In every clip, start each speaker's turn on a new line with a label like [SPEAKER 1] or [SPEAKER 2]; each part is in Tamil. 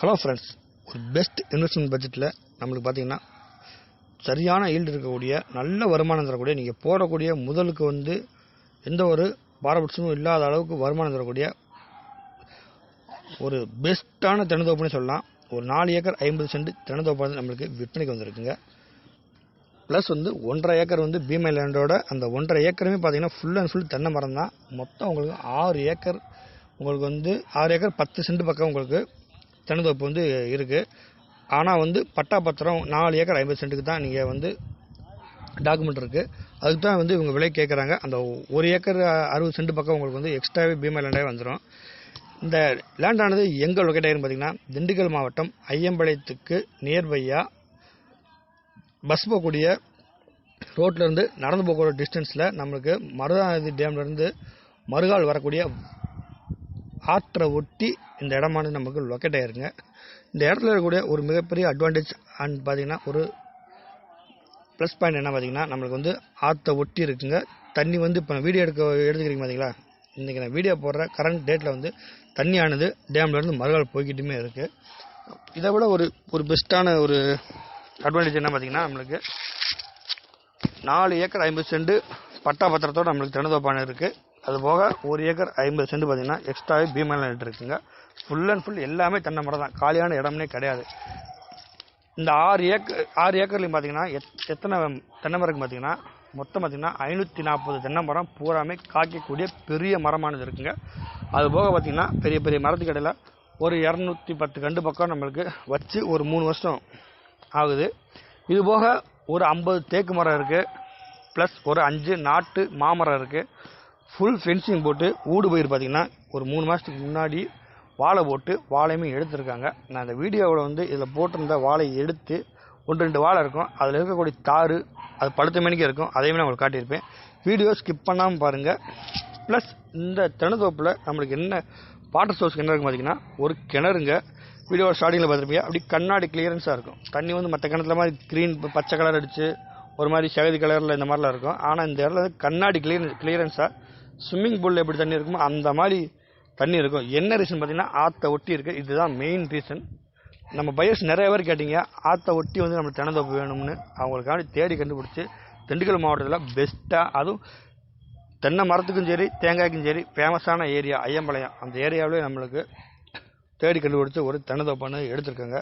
[SPEAKER 1] ஹலோ ஃப்ரெண்ட்ஸ் ஒரு பெஸ்ட் இன்வெஸ்ட்மெண்ட் பட்ஜெட்டில் நம்மளுக்கு பார்த்தீங்கன்னா சரியான ஈல்டு இருக்கக்கூடிய நல்ல வருமானம் தரக்கூடிய நீங்கள் போடக்கூடிய முதலுக்கு வந்து எந்த ஒரு பாரபட்சமும் இல்லாத அளவுக்கு வருமானம் தரக்கூடிய ஒரு பெஸ்ட்டான தென்னந்தோப்புன்னு சொல்லலாம். ஒரு நாலு ஏக்கர் ஐம்பது சென்ட் தென்னந்தோப்பு நம்மளுக்கு விற்பனைக்கு வந்திருக்குங்க. ப்ளஸ் வந்து ஒன்றரை ஏக்கர் வந்து பீமை லேண்டோட அந்த ஒன்றரை ஏக்கருமே பார்த்தீங்கன்னா ஃபுல் அண்ட் ஃபுல் தென்னை மரம் தான் மொத்தம் உங்களுக்கு ஆறு ஏக்கர் உங்களுக்கு வந்து ஆறு ஏக்கர் பத்து சென்ட் பக்கம் உங்களுக்கு தென்னந்தோப்பு வந்து இருக்குது ஆனால் வந்து பட்டா பத்திரம் நாலு ஏக்கர் ஐம்பது சென்ட்டுக்கு தான் நீங்கள் வந்து டாக்குமெண்ட் இருக்குது அதுக்கு தான் வந்து இவங்க விலை கேட்குறாங்க அந்த ஒரு ஏக்கர் அறுபது சென்ட் பக்கம் உங்களுக்கு வந்து எக்ஸ்ட்ராவே பீமா லேண்டாகவே வந்துடும் இந்த லேண்டானது எங்கே லொக்கேட் ஆகிருன்னு பார்த்தீங்கன்னா திண்டுக்கல் மாவட்டம் ஐயம்பாளையத்துக்கு நியர்பையாக பஸ் போகக்கூடிய ரோட்ல இருந்து நடந்து போகக்கூடிய டிஸ்டன்ஸில் நம்மளுக்கு மருதாநதி டேம்லேருந்து மறுகால் வரக்கூடிய ஆற்றை ஒட்டி இந்த இடமானது நமக்கு லொக்கேட் ஆயிருங்க. இந்த இடத்துல இருக்கக்கூடிய ஒரு மிகப்பெரிய அட்வான்டேஜ் அண்ட் பார்த்தீங்கன்னா ஒரு ப்ளஸ் பாயிண்ட் என்ன பார்த்தீங்கன்னா நம்மளுக்கு வந்து ஆற்றை ஒட்டி இருக்குங்க. தண்ணி வந்து இப்போ வீடியோ எடுக்க எடுத்துக்கிறீங்க பார்த்தீங்களா இன்றைக்கி நான் வீடியோ போடுற கரண்ட் டேட்டில் வந்து தண்ணியானது டேம்லேருந்து மறுகால் போய்கிட்டுமே இருக்குது இதை விட ஒரு ஒரு பெஸ்ட்டான ஒரு அட்வான்டேஜ் என்ன பார்த்தீங்கன்னா நம்மளுக்கு நாலு ஏக்கர் ஐம்பது சென்ட் பட்டா பத்திரத்தோட நம்மளுக்கு திறந்தோப்பான இருக்குது அது போக ஒரு ஏக்கர் ஐம்பது சென்ட் பார்த்தீங்கன்னா எக்ஸ்ட்ராவே பீமல் இருக்குங்க. ஃபுல் அண்ட் ஃபுல் எல்லாமே தென்னை மரம் தான். காலியான இடம்னே கிடையாது. இந்த ஆறு ஏக்கர் ஆறு ஏக்கர்லையும் பார்த்தீங்கன்னா எத் எத்தனை தென்னை மரம் பார்த்தீங்கன்னா மொத்தம் பார்த்தீங்கன்னா ஐநூற்றி நாற்பது தென்னை மரம் பூராமே காய்க்கக்கூடிய பெரிய மரமானது இருக்குங்க. அது போக பார்த்தீங்கன்னா பெரிய பெரிய மரத்துக்கு இடையில் ஒரு இரநூத்தி பத்து கண்டு பக்கம் நம்மளுக்கு வச்சு ஒரு மூணு வருஷம் ஆகுது. இது போக ஒரு ஐம்பது தேக்கு மரம் இருக்குது ப்ளஸ் ஒரு அஞ்சு நாட்டு மாமரம் இருக்குது ஃபுல் ஃபென்சிங் போட்டு ஊடு பயிர் பார்த்தீங்கன்னா ஒரு மூணு மாதத்துக்கு முன்னாடி வாழை போட்டு வாழையுமே எடுத்திருக்காங்க. நான் அந்த வீடியோவில் வந்து இதில் போட்டிருந்த வாழையை எடுத்து ஒன்று ரெண்டு வாழை இருக்கும். அதில் இருக்கக்கூடிய தாறு அது பழுத்த மணிக்கு இருக்கும். அதையுமே நான் உங்களுக்கு காட்டியிருப்பேன். வீடியோ ஸ்கிப் பண்ணாமல் பாருங்கள் ப்ளஸ் இந்த தென்னந்தோப்பில் நம்மளுக்கு என்ன வாட்டர் சோர்ஸ் என்ன இருக்கும் பார்த்தீங்கன்னா ஒரு கிணறுங்க. வீடியோ ஸ்டார்டிங்கில் பார்த்துருப்பீங்க. அப்படி கண்ணாடி கிளியரன்ஸாக இருக்கும். தண்ணி வந்து மற்ற கிணத்துல மாதிரி க்ரீன் பச்சை கலர் அடித்து ஒரு மாதிரி சகதி கலரில் இந்த மாதிரிலாம் இருக்கும். ஆனால் இந்த இடத்துல கண்ணாடி கிளியரன்ஸ் கிளியரன்ஸாக ஸ்விம்மிங் பூலில் எப்படி தண்ணி இருக்குமோ அந்த மாதிரி தண்ணி இருக்கும். என்ன ரீசன் பார்த்தீங்கன்னா ஆற்றை ஒட்டி இருக்குது இதுதான் மெயின் ரீசன் நம்ம பையர்ஸ் நிறைய பேர் கேட்டிங்க ஆற்றை ஒட்டி வந்து நம்ம தென்னந்தோப்பு வேணும்னு. அவங்களுக்காண்டி தேடி கண்டுபிடிச்சி திண்டுக்கல் மாவட்டத்தில் பெஸ்ட்டாக அதுவும் தென்னை மரத்துக்கும் சரி தேங்காய்க்கும் சரி ஃபேமஸான ஏரியா ஐயம்பாளையம். அந்த ஏரியாவிலே நம்மளுக்கு தேடி கண்டுபிடிச்சி ஒரு தென்னந்தோப்பானு எடுத்திருக்காங்க.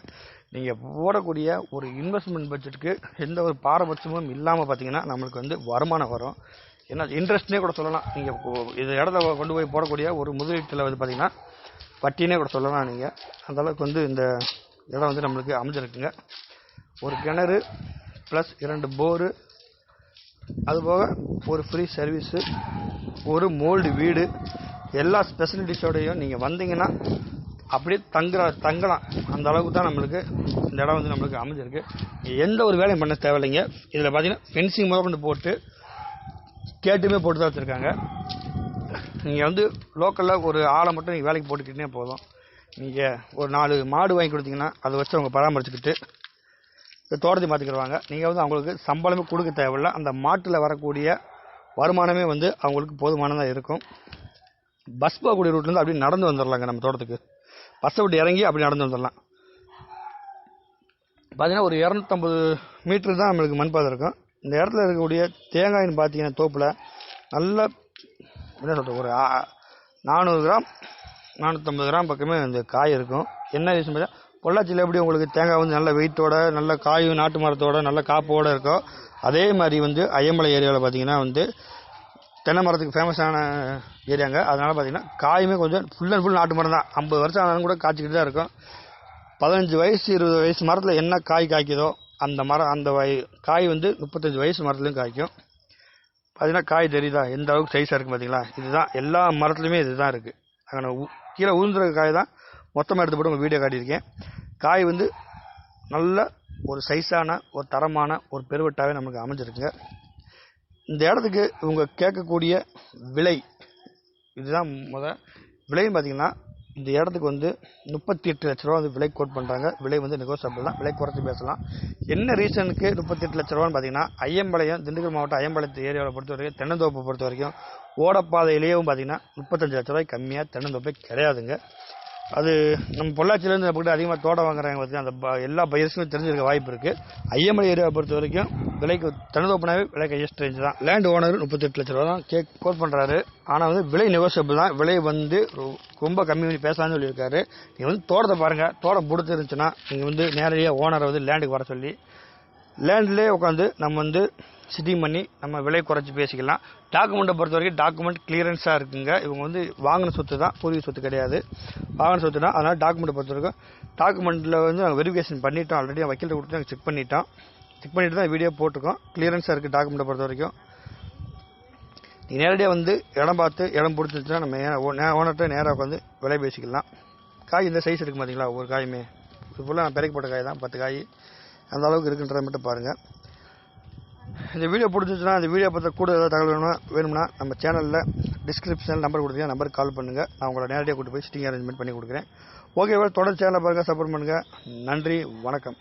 [SPEAKER 1] நீங்கள் போடக்கூடிய ஒரு இன்வெஸ்ட்மெண்ட் பட்ஜெட்டுக்கு எந்த ஒரு பாரபட்சமும் இல்லாமல் பார்த்தீங்கன்னா நம்மளுக்கு வந்து வருமானம் வரும். என்ன இன்ட்ரெஸ்ட்னே கூட சொல்லலாம். நீங்கள் இது இடத்த கொண்டு போய் போடக்கூடிய ஒரு முதலீட்டில் வந்து பார்த்தீங்கன்னா வட்டினே கூட சொல்லலாம் நீங்கள் அந்தளவுக்கு வந்து இந்த இடம் வந்து நம்மளுக்கு அமைஞ்சிருக்குங்க. ஒரு கிணறு ப்ளஸ் இரண்டு போரு. அதுபோக ஒரு ஃப்ரீ சர்வீஸு ஒரு மோல்டு வீடு. எல்லா ஸ்பெசிலிட்டிஸோடையும் நீங்கள் வந்தீங்கன்னா அப்படியே தங்குற தங்கலாம். அந்த அளவுக்கு தான் நம்மளுக்கு இந்த இடம் வந்து நம்மளுக்கு அமைஞ்சிருக்கு. எந்த ஒரு வேலையும் பண்ண தேவையில்லைங்க. இதில் பார்த்தீங்கன்னா ஃபென்சிங் முதல் கொண்டு போட்டு கேட்டுமே போட்டு தான் வச்சுருக்காங்க. நீங்கள் வந்து லோக்கலில் ஒரு ஆளை மட்டும் நீங்கள் வேலைக்கு போட்டுக்கிட்டே போதும். நீங்கள் ஒரு நாலு மாடு வாங்கி கொடுத்தீங்கன்னா அதை வச்சு அவங்க பராமரிச்சுக்கிட்டு இந்த தோட்டத்தை பார்த்துக்கிடுவாங்க நீங்கள் வந்து அவங்களுக்கு சம்பளமே கொடுக்க தேவையில்ல. அந்த மாட்டில் வரக்கூடிய வருமானமே வந்து அவங்களுக்கு போதுமானதாக இருக்கும். பஸ் போகக்கூடிய ரூட்லேருந்து அப்படியே நடந்து வந்துடலாங்க நம்ம தோட்டத்துக்கு. பஸ்ஸை விட்டு இறங்கி அப்படி நடந்து வந்துடலாம். பார்த்தீங்கன்னா ஒரு இரநூத்தம்பது மீட்ரு தான் நம்மளுக்கு மண்பாதை இருக்கும். இந்த இடத்துல இருக்கக்கூடிய தேங்காய்னு பார்த்தீங்கன்னா தோப்பில் நல்ல என்ன சொல்கிறது ஒரு நானூறு கிராம் நானூற்றம்பது கிராம் பக்கமே இந்த காய் இருக்கும். என்ன ரீசன் பார்த்தா பொள்ளாச்சியில் எப்படி உங்களுக்கு தேங்காய் வந்து நல்ல வெயிட்டோட நல்ல காயும் நாட்டு மரத்தோட நல்ல காப்போடு இருக்கோ அதே மாதிரி வந்து ஐயமலை ஏரியாவில் பார்த்தீங்கன்னா வந்து தென்னை மரத்துக்கு ஃபேமஸான ஏரியாங்க. அதனால் பார்த்தீங்கன்னா காயுமே கொஞ்சம் ஃபுல் அண்ட் ஃபுல் நாட்டு மரம் தான். ஐம்பது வருஷம் ஆனாலும் கூட காய்ச்சிக்கிட்டு தான் இருக்கும். பதினஞ்சு வயசு இருபது வயசு மரத்தில் என்ன காய் காய்க்குதோ அந்த மரம் அந்த வய காய் வந்து முப்பத்தஞ்சு வயசு மரத்துலையும் காய்க்கும். பார்த்தீங்கன்னா காய் தெரியுதா? எந்த அளவுக்கு சைஸாக இருக்குது பார்த்தீங்களா இதுதான் எல்லா மரத்துலையுமே இதுதான் இருக்குது அங்கே கீழே உளுந்துற காய் தான் மொத்தமாக எடுத்து போட்டு உங்கள் வீடியோ காட்டியிருக்கேன். காய் வந்து நல்ல ஒரு சைஸான ஒரு தரமான ஒரு பெருவட்டாகவே நமக்கு அமைஞ்சிருக்குங்க. இந்த இடத்துக்கு இவங்க கேட்கக்கூடிய விலை இதுதான் முத விலையும் பார்த்திங்கன்னா இந்த இடத்துக்கு வந்து முப்பத்தி எட்டு லட்ச ரூபா வந்து விலை கோட் பண்ணுறாங்க விலை வந்து நெகோசியபிள் தான் விலை குறைச்சி பேசலாம். என்ன ரீசனுக்கு முப்பத்தி எட்டு லட்ச ரூபான்னு பார்த்தீங்கன்னா ஐயம்பாளையம் திண்டுக்கல் மாவட்டம் ஐயம்பாளையத்து ஏரியாவில் பொறுத்த வரைக்கும் தென்னந்தோப்பை பொறுத்த வரைக்கும் ஓடப்பாதையிலேயும் பார்த்தீங்கன்னா முப்பத்தஞ்சு லட்ச ரூபாய் கம்மியாக தென்னந்தோப்பே கிடையாதுங்க. அது நம்ம பொள்ளாச்சியிலேருந்து நம்மகிட்ட அதிகமாக தோட்டம் வாங்குறாங்க பார்த்தியா அந்த எல்லா பயிர்ஸுமே தெரிஞ்சிருக்க வாய்ப்பு இருக்குது ஐஎம்ஐ ஏரியாவை பொறுத்த வரைக்கும் விலைக்கு தனதோப்பனாவே விலை ஹையஸ்ட் ரேஞ்ச் தான். லேண்ட் ஓனர் முப்பத்தெட்டு லட்ச ரூபா தான் கேக் கோட் பண்ணுறாரு ஆனால் வந்து விலை நெகோசியபிள் தான். விலை வந்து ரொ- ரொம்ப கம்மி பண்ணி பேசலாம்னு சொல்லியிருக்காரு. நீங்கள் வந்து தோட்டத்தை பாருங்கள் தோட்டம் பிடிச்சிருந்துச்சுன்னா நீங்கள் வந்து நேரடியாக ஓனரை வந்து லேண்டுக்கு வர சொல்லி லேண்ட்லேயே உட்காந்து நம்ம வந்து சிட்டிங் பண்ணி நம்ம விலை குறைச்சி பேசிக்கலாம். டாக்குமெண்ட்டை பொறுத்த வரைக்கும் டாக்குமெண்ட் கிளியரன்ஸாக இருக்குங்க. இவங்க வந்து வாங்கின சொத்து தான் பூர்வீக சொத்து கிடையாது. வாங்கின சொத்து தான். அதனால் டாக்குமெண்ட்டை பொறுத்த வரைக்கும் டாக்குமெண்ட்டில் வந்து நாங்கள் வெரிஃபிகேஷன் பண்ணிட்டோம். ஆல்ரெடி வக்கீல்கிட்ட கொடுத்து நாங்கள் செக் பண்ணிட்டோம். செக் பண்ணிட்டு தான் வீடியோ போட்டிருக்கோம். கிளியரன்ஸாக இருக்குது டாக்குமெண்ட்டை பொறுத்த வரைக்கும் நீங்கள் நேரடியாக வந்து இடம் பார்த்து இடம் பிடிச்சிருச்சுன்னா நம்ம ஓனர்கிட்ட நேராக உட்காந்து விலை பேசிக்கலாம். காய் இந்த சைஸ் இருக்குது பார்த்தீங்களா ஒவ்வொரு காயுமே. இது ஃபுல்லாக நான் பிறக்கப்பட்ட போட்ட காய் தான் பத்து காய். அந்த அளவுக்கு இருக்குன்றதை மட்டும் பாருங்கள் இந்த வீடியோ பிடிச்சிச்சுன்னா இந்த வீடியோ பற்றி கூட ஏதாவது தகவல் வேணும்னா வேணும்னா நம்ம சேனலில் டிஸ்கிரிப்ஷனில் நம்பர் கொடுத்தீங்க நம்பருக்கு கால் பண்ணுங்கள் நான் உங்களை நேரடியாக கூட்டு போய் சிட்டிங் அரேஞ்ச்மெண்ட் பண்ணி கொடுக்குறேன். ஓகே தொடர் சேனலை பாருங்கள் சப்போர்ட் பண்ணுங்கள் நன்றி வணக்கம்.